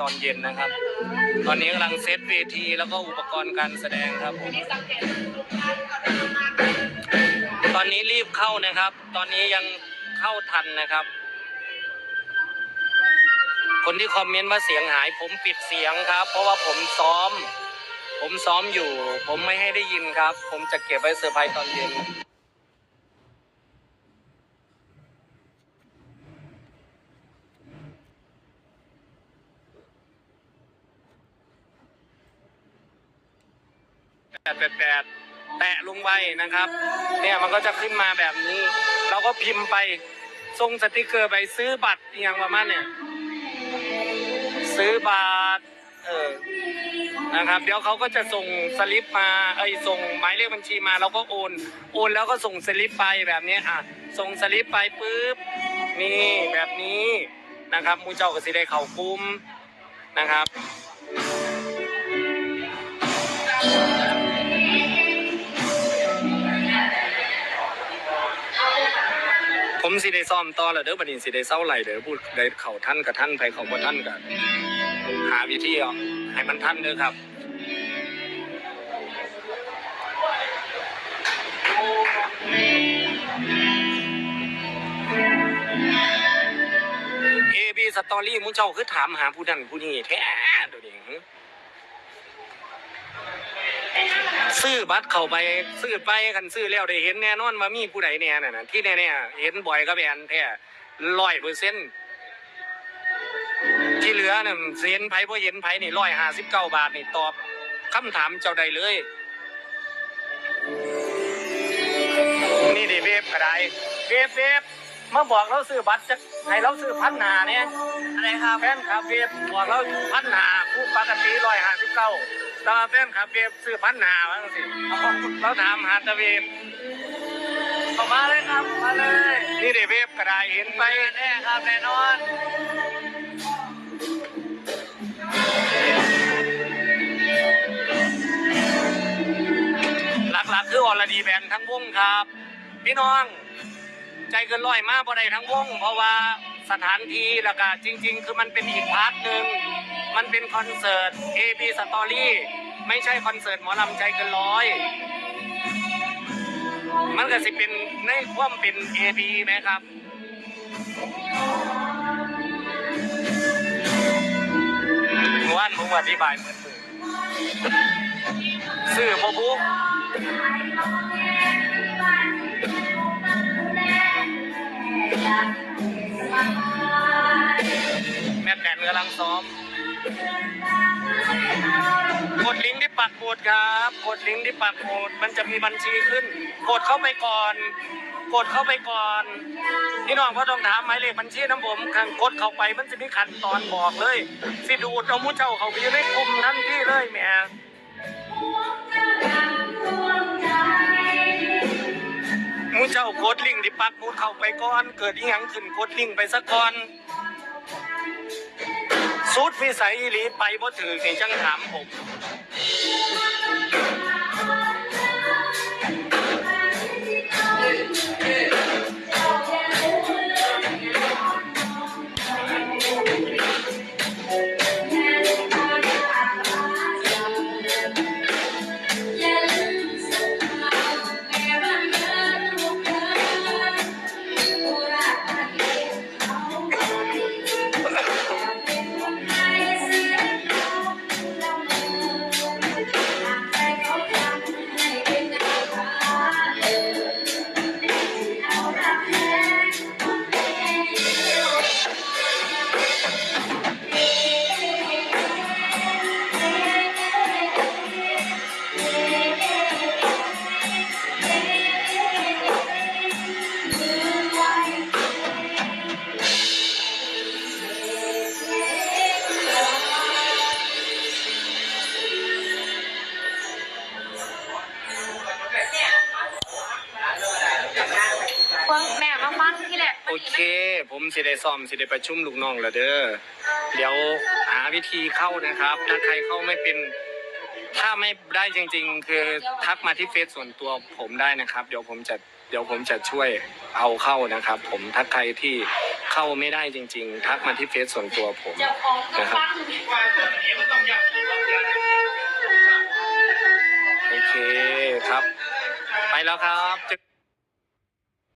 ตอนเย็นนะครับ ตอนนี้กำลังเซตเวทีแล้วก็อุปกรณ์การแสดงครับผมตอนนี้รีบเข้านะครับ ตอนนี้ยังเข้าทันนะครับ คนที่คอมเมนต์ว่าเสียงหาย ผมปิดเสียงครับ เพราะว่าผมซ้อม ผมซ้อมอยู่ ผมไม่ให้ได้ยินครับ ผมจะเก็บไว้เซอร์ไพรส์ตอนเย็น แปดแปดแปดแตะลงไปนะครับ เนี่ยมันก็จะขึ้นมาแบบนี้ เราก็พิมพ์ไปส่งสติกเกอร์ไปซื้อบัตรอหย่างประมาณเนี่ย ซื้อบัตรเออนะครับ เดี๋ยวเขาก็จะส่งสลิปมาเอ้ยส่งหมายเลขบัญชีมาเราก็โอน โอนแล้วก็ส่งสลิปไปแบบนี้อะส่งสลิปไปปุ๊บนี่แบบนี้นะครับหมูเจ้าก็สิได้เข่ากลุ้มนะครับ ผมสิได้ซ้อมต่อแล้วเด้อบัดนี้สิได้เศร้าไหลเด้อพูดได้เข้าท่านกับท่านไปเข่าบ่ท่านกันหาวิธีเอาให้มันท่านเด้อครับเอบีสตอรี่มุ้งเจ้าคือถามหาผู้นั้นผู้นี้แท้เดี๋ยวนี้หึ ซื้อบัตรเข้าไปซื้อไปกันซื้อแล้วได้เห็นแน่นอนว่ามีผู้ใดแน่น่ะที่แน่ๆเห็นบ่อยก็แบนแท้ร้อยเปอร์เซ็นต์ที่เหลือน่ะเห็นไผพอเห็นไผนี่ร้อยห้าสิบเก้าบาทนี่ตอบคำถามเจ้าใดเลย นี่ดิเวฟก็ไดเวฟเวฟมาบอกเราซื้อบัตรจะให้เราซื้อพันหนาเนี่ยอะไรครับแฟนคลับเวฟบอกเราพันหนาผู้ปกติร้อยห้าสิบเก้า ต่ว่าแฟนคลับเวฟซื้อพันหนาว่าจังสิเราถามหาแตะเวฟออกมาเลยครับมาเลย นี่ดิเวฟก็ได้เห็นไปแน่ครับแน่นอนหลักๆคืออรดีแบนทั้งวงครับ พี่น้อง ใจเกินร้อยมากพอได้ทั้งวง เพราะว่าสถานที่แล้วก็จริง ๆ คือมันเป็นอีกพาร์ทหนึ่ง มันเป็นคอนเสิร์ต AB Story ไม่ใช่คอนเสิร์ตหมอลำใจเกินร้อย มันก็สิเป็นในความเป็น AB ไหมครับว่านผมอธิบายเหมือนมือสื่อโมบุกแม่แตนกำลังซ้อม กดลิงก์ที่ปักหมุดครับ กดลิงก์ที่ปักหมุดมันจะมีบัญชีขึ้น กดเข้าไปก่อน กดเข้าไปก่อนพี่น้องก็ต้องถามหมายเลขบัญชีน้ำผมคันกดเข้าไปมันจะมีขั้นตอนบอกเลย สิดูดเอาหมูเจ้าเขาไปอยู่ในกลุ่มทันที่เลยแหม่มูเจ้ากดลิงก์ที่ปักหมุดเข้าไปก่อน เกิดอีหยังขึ้นกดลิงก์ไปสักก่อน สุดพิสัยอีหลีไปบ่ถือถึงจังถามผม โอเค ผมสิได้ซ้อมสิได้ประชุมลูกน้องแล้วเด้อ เดี๋ยวหาวิธีเข้านะครับ ถ้าใครเข้าไม่เป็น ถ้าไม่ได้จริง ๆ คือทักมาที่เฟซส่วนตัวผมได้นะครับ เดี๋ยวผมจะเดี๋ยวผมจะช่วยเอาเข้านะครับ ผมถ้าใครที่เข้าไม่ได้จริง ๆ ทักมาที่เฟซส่วนตัวผมเจ้าของก็ฟังโอเคครับ ไปแล้วครับ